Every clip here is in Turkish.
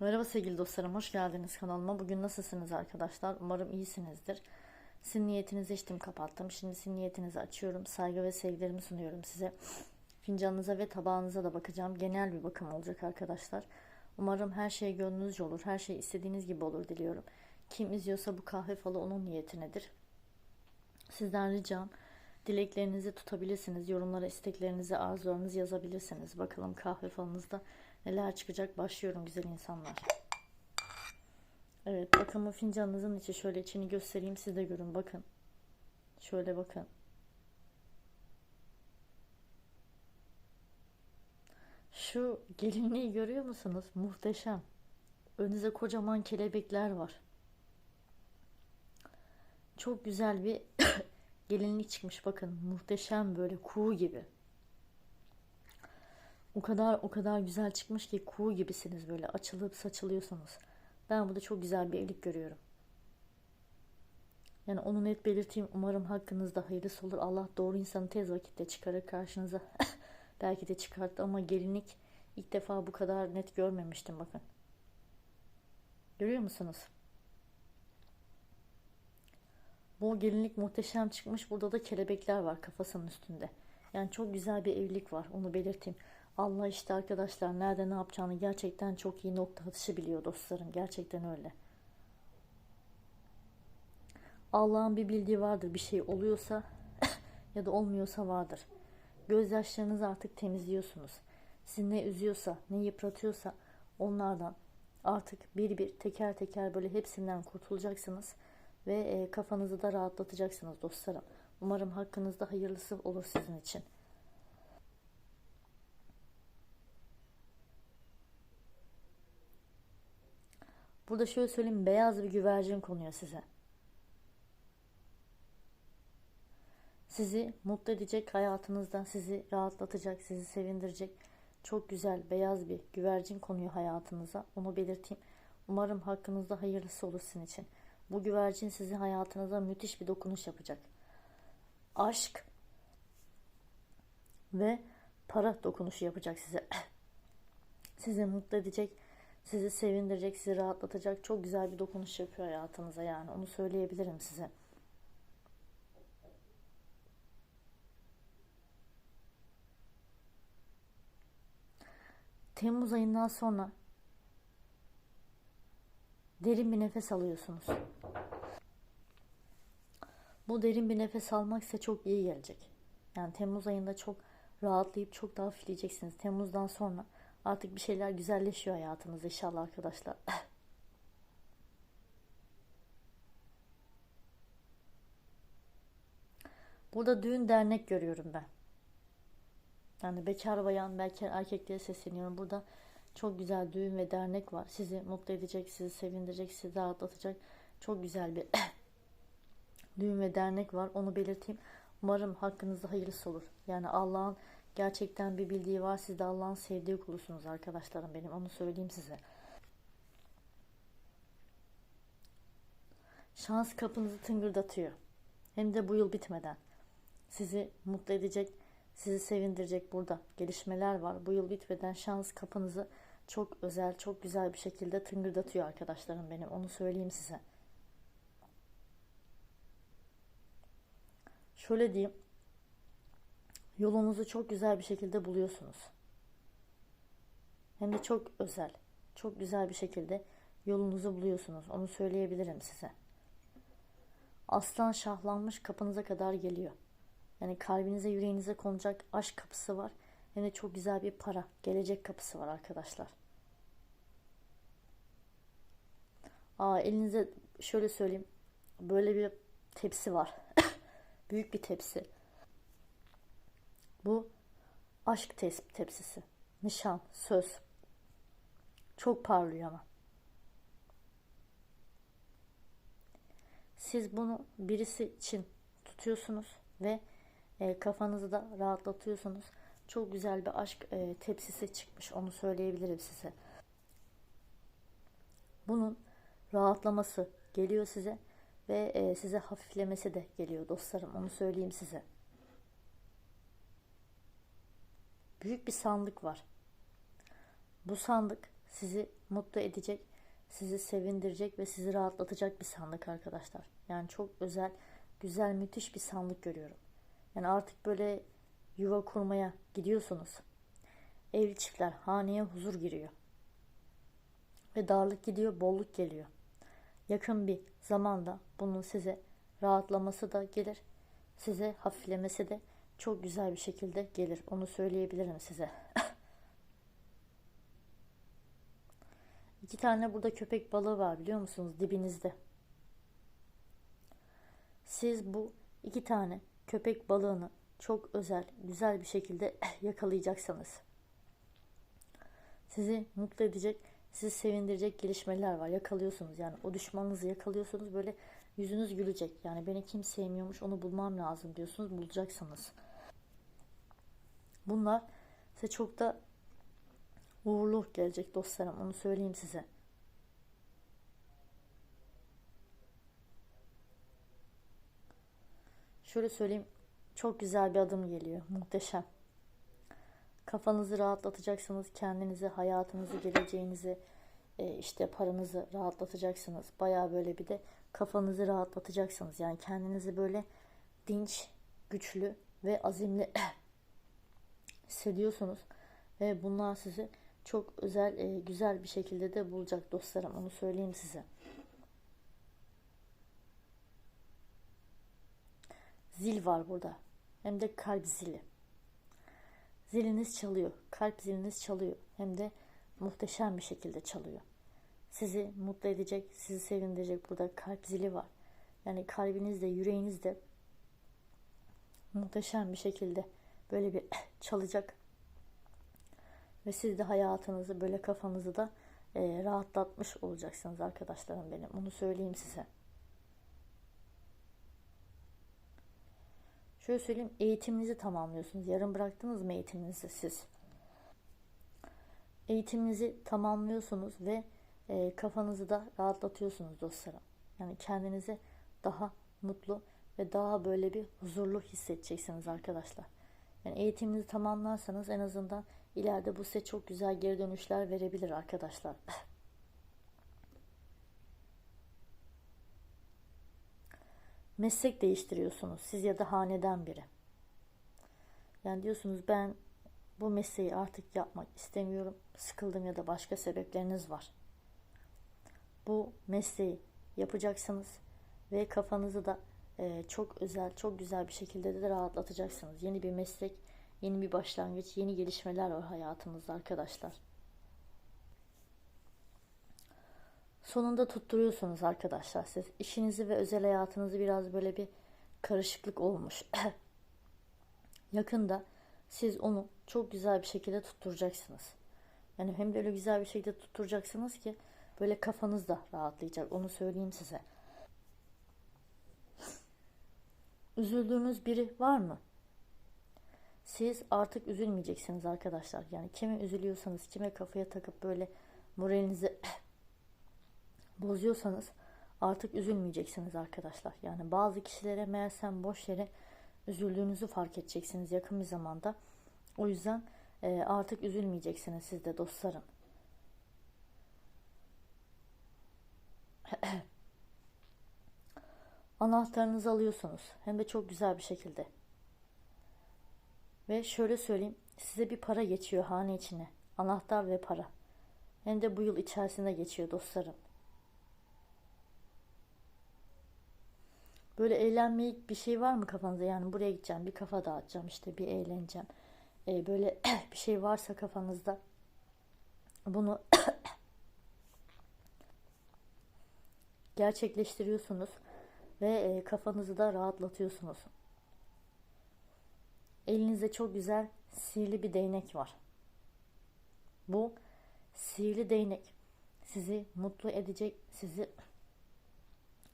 Merhaba sevgili dostlarım, hoş geldiniz kanalıma. Bugün nasılsınız arkadaşlar? Umarım iyisinizdir. Sizin niyetinizi içtim kapattım. Şimdi sizin niyetinizi açıyorum. Saygı ve sevgilerimi sunuyorum size. Fincanınıza ve tabağınıza da bakacağım. Genel bir bakım olacak arkadaşlar. Umarım her şey gönlünüzce olur. Her şey istediğiniz gibi olur diliyorum. Kim izliyorsa bu kahve falı onun niyetinedir. Sizden ricam dileklerinizi tutabilirsiniz. Yorumlara isteklerinizi, arzularınızı yazabilirsiniz. Bakalım kahve falınızda neler çıkacak. Başlıyorum güzel insanlar. Evet bakımı fincanınızın içi şöyle içini göstereyim siz de görün bakın. Şöyle bakın. Şu gelinliği görüyor musunuz? Muhteşem. Önünüze kocaman kelebekler var. Çok güzel bir gelinlik çıkmış bakın. Muhteşem böyle kuğu gibi. O kadar o kadar güzel çıkmış ki kuğu gibisiniz böyle açılıp saçılıyorsunuz. Ben burada çok güzel bir evlilik görüyorum. Yani onu net belirteyim. Umarım hakkınızda hayırlısı olur. Allah doğru insanı tez vakitte çıkarır karşınıza. Belki de çıkarttı ama gelinlik ilk defa bu kadar net görmemiştim bakın. Görüyor musunuz? Bu gelinlik muhteşem çıkmış. Burada da kelebekler var kafasının üstünde. Yani çok güzel bir evlilik var. Onu belirteyim. Allah işte arkadaşlar nerede ne yapacağını gerçekten çok iyi nokta atışı biliyor dostlarım. Gerçekten öyle. Allah'ın bir bildiği vardır. Bir şey oluyorsa ya da olmuyorsa vardır. Gözyaşlarınızı artık temizliyorsunuz. Sizi ne üzüyorsa, ne yıpratıyorsa onlardan artık bir bir teker teker böyle hepsinden kurtulacaksınız ve e, kafanızı da rahatlatacaksınız dostlarım. Umarım hakkınızda hayırlısı olur sizin için. Burada şöyle söyleyeyim beyaz bir güvercin konuyor size. Sizi mutlu edecek hayatınızda, sizi rahatlatacak, sizi sevindirecek çok güzel beyaz bir güvercin konuyor hayatınıza. Onu belirteyim. Umarım hakkınızda hayırlısı olur sizin için. Bu güvercin sizin hayatınıza müthiş bir dokunuş yapacak. Aşk ve para dokunuşu yapacak size. sizi mutlu edecek, sizi sevindirecek, sizi rahatlatacak çok güzel bir dokunuş yapıyor hayatınıza yani. Onu söyleyebilirim size. Temmuz ayından sonra derin bir nefes alıyorsunuz. Bu derin bir nefes almak size çok iyi gelecek. Yani Temmuz ayında çok rahatlayıp çok daha fileyeceksiniz. Temmuz'dan sonra artık bir şeyler güzelleşiyor hayatınızda inşallah arkadaşlar. Burada düğün dernek görüyorum ben. Yani bekar bayan, bekar erkeklere sesleniyorum. Burada çok güzel düğün ve dernek var. Sizi mutlu edecek, sizi sevindirecek, sizi rahatlatacak çok güzel bir düğün ve dernek var. Onu belirteyim. Umarım hakkınızda hayırlısı olur. Yani Allah'ın gerçekten bir bildiği var. Siz de Allah'ın sevdiği kulusunuz arkadaşlarım benim. Onu söyleyeyim size. Şans kapınızı tıngırdatıyor. Hem de bu yıl bitmeden. Sizi mutlu edecek, sizi sevindirecek burada gelişmeler var. Bu yıl bitmeden şans kapınızı çok özel, çok güzel bir şekilde tıngırdatıyor arkadaşlarım benim. Onu söyleyeyim size. Şöyle diyeyim. Yolunuzu çok güzel bir şekilde buluyorsunuz. Hem de çok özel, çok güzel bir şekilde yolunuzu buluyorsunuz. Onu söyleyebilirim size. Aslan şahlanmış kapınıza kadar geliyor. Yani kalbinize, yüreğinize konacak aşk kapısı var. Hem de çok güzel bir para, gelecek kapısı var arkadaşlar. Aa, elinize şöyle söyleyeyim. Böyle bir tepsi var. Büyük bir tepsi. Bu aşk tepsisi. Nişan, söz. Çok parlıyor ama. Siz bunu birisi için tutuyorsunuz ve e, kafanızı da rahatlatıyorsunuz. Çok güzel bir aşk e, tepsisi çıkmış. Onu söyleyebilirim size. Bunun rahatlaması geliyor size ve e, size hafiflemesi de geliyor dostlarım. Onu söyleyeyim size. Büyük bir sandık var. Bu sandık sizi mutlu edecek, sizi sevindirecek ve sizi rahatlatacak bir sandık arkadaşlar. Yani çok özel, güzel, müthiş bir sandık görüyorum. Yani artık böyle yuva kurmaya gidiyorsunuz. Evli çiftler haneye huzur giriyor. Ve darlık gidiyor, bolluk geliyor. Yakın bir zamanda bunun size rahatlaması da gelir. Size hafiflemesi de çok güzel bir şekilde gelir. Onu söyleyebilirim size. İki tane burada köpek balığı var biliyor musunuz dibinizde. Siz bu iki tane köpek balığını çok özel, güzel bir şekilde yakalayacaksınız. Sizi mutlu edecek, sizi sevindirecek gelişmeler var. Yakalıyorsunuz yani o düşmanınızı yakalıyorsunuz böyle yüzünüz gülecek. Yani beni kim sevmiyormuş onu bulmam lazım diyorsunuz bulacaksınız. Bunlar size çok da uğurlu gelecek dostlarım onu söyleyeyim size. Şöyle söyleyeyim çok güzel bir adım geliyor muhteşem. Kafanızı rahatlatacaksınız kendinizi hayatınızı geleceğinizi e, işte paranızı rahatlatacaksınız. Baya böyle bir de kafanızı rahatlatacaksınız. Yani kendinizi böyle dinç, güçlü ve azimli hissediyorsunuz. Ve bunlar sizi çok özel, e, güzel bir şekilde de bulacak dostlarım. Onu söyleyeyim size. Zil var burada. Hem de kalp zili. Ziliniz çalıyor. Kalp ziliniz çalıyor. Hem de muhteşem bir şekilde çalıyor. Sizi mutlu edecek, sizi sevindirecek burada kalp zili var. Yani kalbinizde, yüreğinizde muhteşem bir şekilde böyle bir çalacak. Ve siz de hayatınızı böyle kafanızı da e, rahatlatmış olacaksınız arkadaşlarım benim. Onu söyleyeyim size. Şöyle söyleyeyim eğitiminizi tamamlıyorsunuz. Yarım bıraktınız mı eğitiminizi siz? Eğitiminizi tamamlıyorsunuz ve e, kafanızı da rahatlatıyorsunuz dostlarım. Yani kendinizi daha mutlu ve daha böyle bir huzurlu hissedeceksiniz arkadaşlar. Yani eğitiminizi tamamlarsanız en azından ileride bu size çok güzel geri dönüşler verebilir arkadaşlar. Meslek değiştiriyorsunuz siz ya da haneden biri. Yani diyorsunuz ben bu mesleği artık yapmak istemiyorum. Sıkıldım ya da başka sebepleriniz var. Bu mesleği yapacaksınız ve kafanızı da e, çok özel, çok güzel bir şekilde de rahatlatacaksınız. Yeni bir meslek, yeni bir başlangıç, yeni gelişmeler var hayatımızda arkadaşlar. Sonunda tutturuyorsunuz arkadaşlar siz. işinizi ve özel hayatınızı biraz böyle bir karışıklık olmuş. Yakında siz onu çok güzel bir şekilde tutturacaksınız. Yani hem de öyle güzel bir şekilde tutturacaksınız ki böyle kafanız da rahatlayacak. Onu söyleyeyim size. Üzüldüğünüz biri var mı? Siz artık üzülmeyeceksiniz arkadaşlar. Yani kime üzülüyorsanız, kime kafaya takıp böyle moralinizi bozuyorsanız artık üzülmeyeceksiniz arkadaşlar. Yani bazı kişilere meğersem boş yere üzüldüğünüzü fark edeceksiniz yakın bir zamanda. O yüzden e, artık üzülmeyeceksiniz siz de dostlarım. Anahtarınızı alıyorsunuz. Hem de çok güzel bir şekilde. Ve şöyle söyleyeyim. Size bir para geçiyor hane içine. Anahtar ve para. Hem de bu yıl içerisinde geçiyor dostlarım. Böyle eğlenmeyik bir şey var mı kafanızda? Yani buraya gideceğim, bir kafa dağıtacağım, işte bir eğleneceğim. Ee, böyle bir şey varsa kafanızda bunu gerçekleştiriyorsunuz ve e, kafanızı da rahatlatıyorsunuz. Elinizde çok güzel sihirli bir değnek var. Bu sihirli değnek sizi mutlu edecek, sizi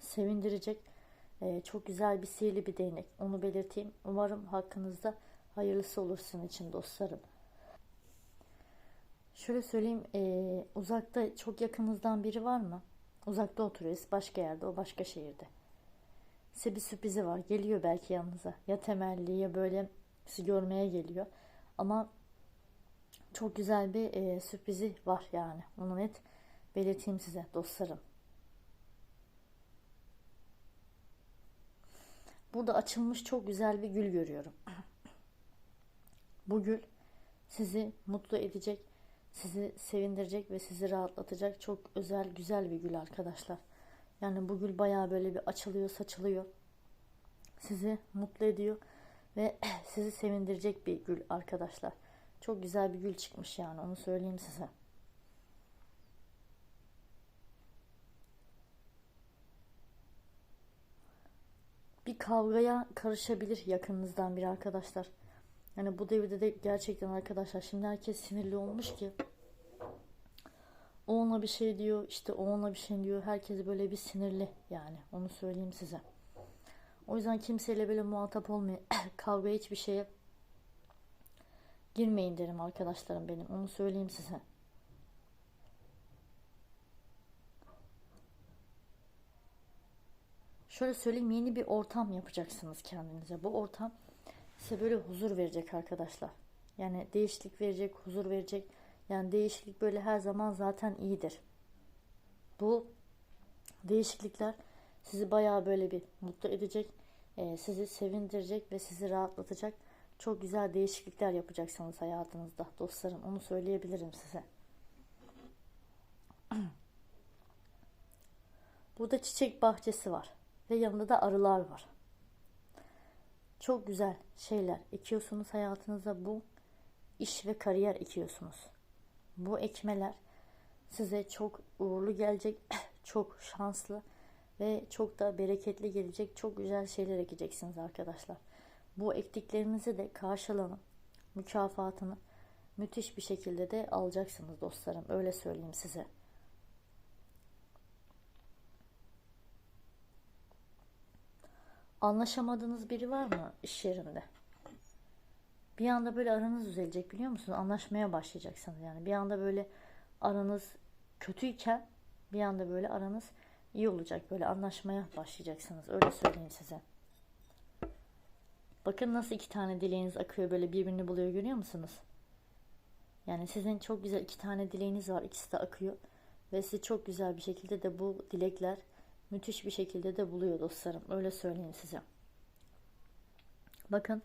sevindirecek. E, çok güzel bir sihirli bir değnek. Onu belirteyim. Umarım hakkınızda hayırlısı olur sizin için dostlarım. Şöyle söyleyeyim, e, uzakta çok yakınızdan biri var mı? Uzakta oturuyoruz, başka yerde, o başka şehirde. Size bir sürprizi var, geliyor belki yanınıza. Ya temelli ya böyle sizi görmeye geliyor. Ama çok güzel bir e, sürprizi var yani. Onu net belirteyim size dostlarım. Burada açılmış çok güzel bir gül görüyorum. Bu gül sizi mutlu edecek, sizi sevindirecek ve sizi rahatlatacak çok özel, güzel bir gül arkadaşlar. Yani bu gül bayağı böyle bir açılıyor, saçılıyor. Sizi mutlu ediyor ve sizi sevindirecek bir gül arkadaşlar. Çok güzel bir gül çıkmış yani onu söyleyeyim size. Bir kavgaya karışabilir yakınınızdan biri arkadaşlar. Yani bu devirde de gerçekten arkadaşlar şimdi herkes sinirli olmuş ki o ona bir şey diyor işte o ona bir şey diyor herkes böyle bir sinirli yani onu söyleyeyim size. O yüzden kimseyle böyle muhatap olmayın. Kavga hiçbir şeye girmeyin derim arkadaşlarım benim. Onu söyleyeyim size. Şöyle söyleyeyim yeni bir ortam yapacaksınız kendinize. Bu ortam size böyle huzur verecek arkadaşlar. Yani değişiklik verecek, huzur verecek. Yani değişiklik böyle her zaman zaten iyidir. Bu değişiklikler sizi bayağı böyle bir mutlu edecek, e, sizi sevindirecek ve sizi rahatlatacak çok güzel değişiklikler yapacaksınız hayatınızda dostlarım. Onu söyleyebilirim size. Burada çiçek bahçesi var ve yanında da arılar var. Çok güzel şeyler ekiyorsunuz hayatınıza bu iş ve kariyer ekiyorsunuz. Bu ekmeler size çok uğurlu gelecek, çok şanslı ve çok da bereketli gelecek çok güzel şeyler ekeceksiniz arkadaşlar. Bu ektiklerinizi de karşılanın. Mükafatını müthiş bir şekilde de alacaksınız dostlarım. Öyle söyleyeyim size. Anlaşamadığınız biri var mı iş yerinde? Bir anda böyle aranız düzelecek biliyor musunuz? Anlaşmaya başlayacaksınız yani. Bir anda böyle aranız kötüyken bir anda böyle aranız iyi olacak. Böyle anlaşmaya başlayacaksınız. Öyle söyleyeyim size. Bakın nasıl iki tane dileğiniz akıyor böyle birbirini buluyor görüyor musunuz? Yani sizin çok güzel iki tane dileğiniz var. ikisi de akıyor. Ve sizi çok güzel bir şekilde de bu dilekler müthiş bir şekilde de buluyor dostlarım. Öyle söyleyeyim size. Bakın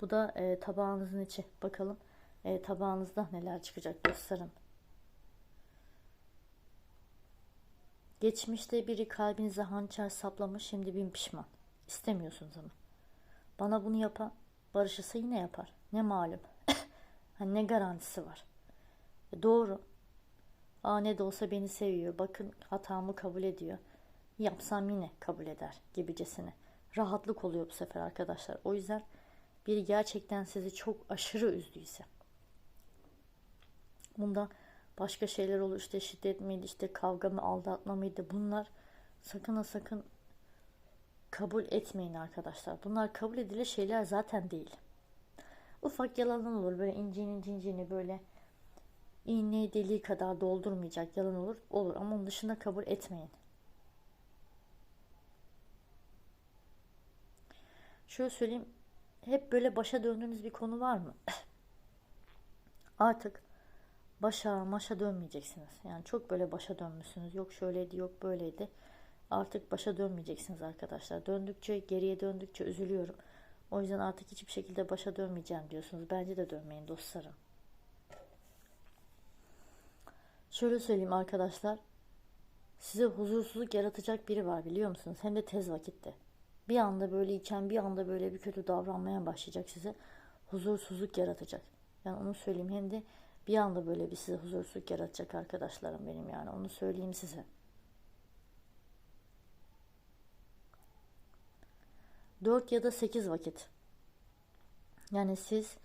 bu da e, tabağınızın içi. Bakalım e, tabağınızda neler çıkacak dostlarım. Geçmişte biri kalbinize hançer saplamış şimdi bin pişman. İstemiyorsunuz ama. Bana bunu yapan barışırsa yine yapar. Ne malum. hani ne garantisi var. E doğru. Aa ne de olsa beni seviyor. Bakın hatamı kabul ediyor. Yapsam yine kabul eder gibicesine. Rahatlık oluyor bu sefer arkadaşlar. O yüzden biri gerçekten sizi çok aşırı üzdüyse. Bunda başka şeyler olur işte şiddet miydi işte kavga mı aldatma mıydı bunlar sakın ha sakın kabul etmeyin arkadaşlar. Bunlar kabul edilir şeyler zaten değil. Ufak yalanlar olur böyle incini cincini böyle iğne deliği kadar doldurmayacak yalan olur olur ama onun dışında kabul etmeyin. Şöyle söyleyeyim hep böyle başa döndüğünüz bir konu var mı? Artık başa maşa dönmeyeceksiniz. Yani çok böyle başa dönmüşsünüz. Yok şöyleydi yok böyleydi. Artık başa dönmeyeceksiniz arkadaşlar. Döndükçe geriye döndükçe üzülüyorum. O yüzden artık hiçbir şekilde başa dönmeyeceğim diyorsunuz. Bence de dönmeyin dostlarım. Şöyle söyleyeyim arkadaşlar. Size huzursuzluk yaratacak biri var biliyor musunuz? Hem de tez vakitte. Bir anda böyle iken bir anda böyle bir kötü davranmaya başlayacak size. Huzursuzluk yaratacak. Yani onu söyleyeyim. Hem de bir anda böyle bir size huzursuzluk yaratacak arkadaşlarım benim yani. Onu söyleyeyim size. 4 ya da 8 vakit. Yani siz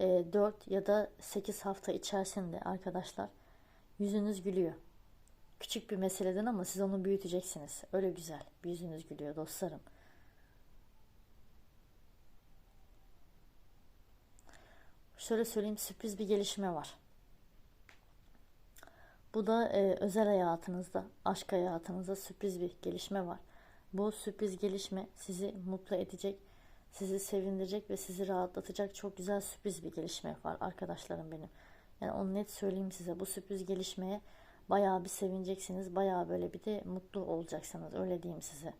e, 4 ya da 8 hafta içerisinde arkadaşlar yüzünüz gülüyor. Küçük bir meseleden ama siz onu büyüteceksiniz. Öyle güzel. Yüzünüz gülüyor dostlarım. Şöyle söyleyeyim sürpriz bir gelişme var. Bu da e, özel hayatınızda, aşk hayatınızda sürpriz bir gelişme var. Bu sürpriz gelişme sizi mutlu edecek, sizi sevindirecek ve sizi rahatlatacak çok güzel sürpriz bir gelişme var arkadaşlarım benim. Yani onu net söyleyeyim size. Bu sürpriz gelişmeye bayağı bir sevineceksiniz. Bayağı böyle bir de mutlu olacaksınız. Öyle diyeyim size.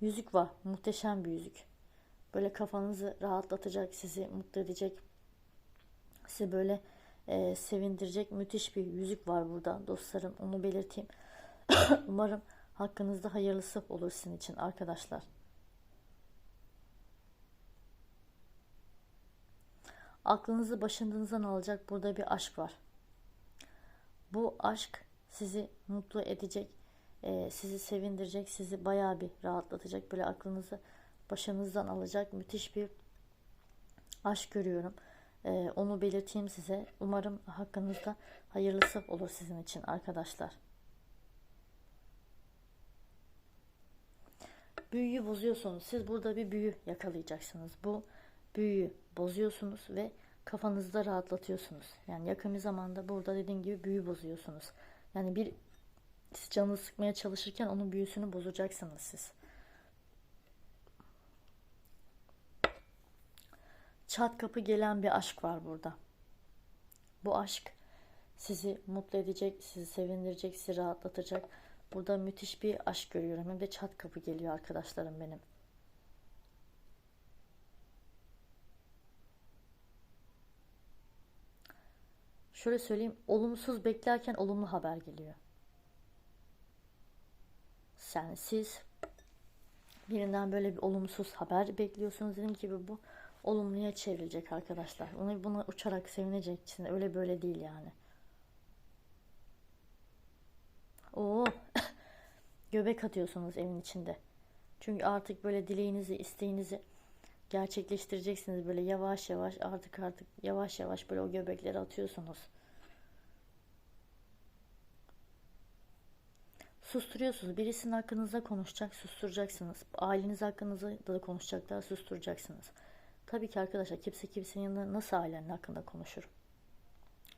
Yüzük var. Muhteşem bir yüzük. Böyle kafanızı rahatlatacak, sizi mutlu edecek, sizi böyle e, sevindirecek müthiş bir yüzük var burada dostlarım. Onu belirteyim. Umarım hakkınızda hayırlısı olur sizin için arkadaşlar. Aklınızı başınızdan alacak burada bir aşk var. Bu aşk sizi mutlu edecek, e, sizi sevindirecek, sizi bayağı bir rahatlatacak. Böyle aklınızı başınızdan alacak müthiş bir aşk görüyorum. E, onu belirteyim size. Umarım hakkınızda hayırlısı olur sizin için arkadaşlar. Büyüyü bozuyorsunuz. Siz burada bir büyü yakalayacaksınız. Bu büyüyü bozuyorsunuz ve kafanızda rahatlatıyorsunuz. Yani yakın bir zamanda burada dediğim gibi büyü bozuyorsunuz. Yani bir canını sıkmaya çalışırken onun büyüsünü bozacaksınız siz. Çat kapı gelen bir aşk var burada. Bu aşk sizi mutlu edecek, sizi sevindirecek, sizi rahatlatacak. Burada müthiş bir aşk görüyorum. Hem de çat kapı geliyor arkadaşlarım benim. Şöyle söyleyeyim, olumsuz beklerken olumlu haber geliyor. Yani siz birinden böyle bir olumsuz haber bekliyorsunuz. Dediğim gibi bu olumluya çevrilecek arkadaşlar. Onu buna uçarak sevineceksin. Öyle böyle değil yani. Oo. Göbek atıyorsunuz evin içinde. Çünkü artık böyle dileğinizi, isteğinizi gerçekleştireceksiniz. Böyle yavaş yavaş artık artık yavaş yavaş böyle o göbekleri atıyorsunuz. Susturuyorsunuz. Birisinin hakkınızda konuşacak, susturacaksınız. Aileniz hakkınızda da konuşacaklar, susturacaksınız. Tabii ki arkadaşlar kimse kimsenin yanında nasıl ailenin hakkında konuşur?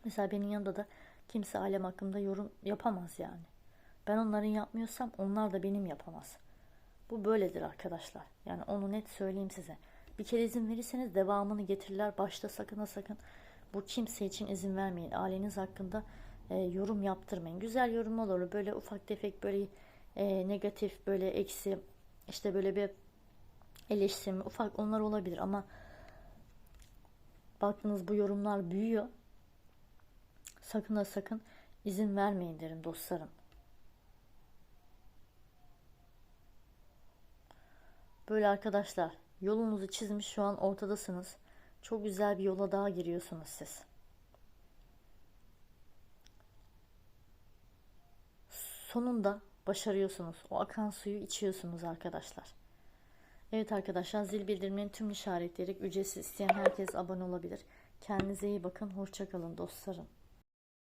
Mesela benim yanında da kimse ailem hakkında yorum yapamaz yani. Ben onların yapmıyorsam onlar da benim yapamaz. Bu böyledir arkadaşlar. Yani onu net söyleyeyim size. Bir kere izin verirseniz devamını getirirler. Başta sakın ha sakın bu kimse için izin vermeyin. Aileniz hakkında e, yorum yaptırmayın. Güzel yorum olur. Böyle ufak tefek böyle e, negatif böyle eksi işte böyle bir eleştirme ufak onlar olabilir ama baktınız bu yorumlar büyüyor. Sakın ha sakın izin vermeyin derim dostlarım. Böyle arkadaşlar yolunuzu çizmiş şu an ortadasınız. Çok güzel bir yola daha giriyorsunuz siz. Sonunda başarıyorsunuz. O akan suyu içiyorsunuz arkadaşlar. Evet arkadaşlar zil bildirimlerini tüm işaretleyerek ücretsiz isteyen herkes abone olabilir. Kendinize iyi bakın. Hoşçakalın dostlarım.